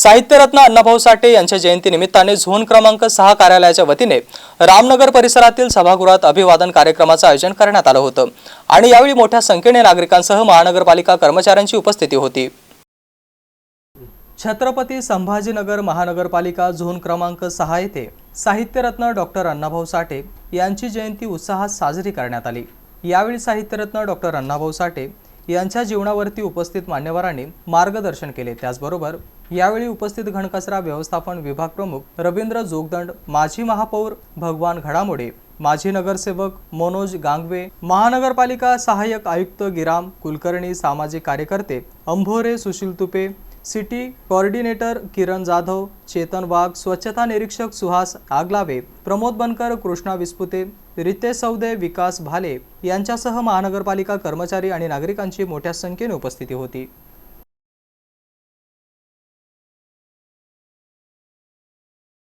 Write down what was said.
साहित्यरत्न अण्णाभाऊ साठे यांच्या जयंतीनिमित्ताने झोन क्रमांक सहा कार्यालयाच्या वतीने रामनगर परिसरातील सभागृहात अभिवादन कार्यक्रमाचं आयोजन करण्यात आलं होतं. आणि यावेळी मोठ्या संख्येने नागरिकांसह महानगरपालिका कर्मचाऱ्यांची उपस्थिती होती. छत्रपती संभाजीनगर महानगरपालिका झोन क्रमांक सहा येथे साहित्यरत्न डॉक्टर अण्णाभाऊ साठे यांची जयंती उत्साहात साजरी करण्यात आली. यावेळी साहित्यरत्न डॉक्टर अण्णाभाऊ साठे यांच्या जीवनावरती उपस्थित मान्यवरांनी मार्गदर्शन केले. त्याचबरोबर यावेळी उपस्थित घनकचरा व्यवस्थापन विभाग प्रमुख रवींद्र जोगदंड माजी महापौर भगवान घडामोडे माजी नगरसेवक मनोज गांगवे महानगरपालिका सहाय्यक आयुक्त गिराम कुलकर्णी सामाजिक कार्यकर्ते अंभोरे सुशील तुपे सिटी कोऑर्डिनेटर किरण जाधव चेतन वाघ स्वच्छता निरीक्षक सुहास आगलावे प्रमोद बनकर कृष्णा विस्पुते रितेश सौदे विकास भाले यांच्यासह महानगरपालिका कर्मचारी आणि नागरिकांची मोठ्या संख्येने उपस्थिती होती.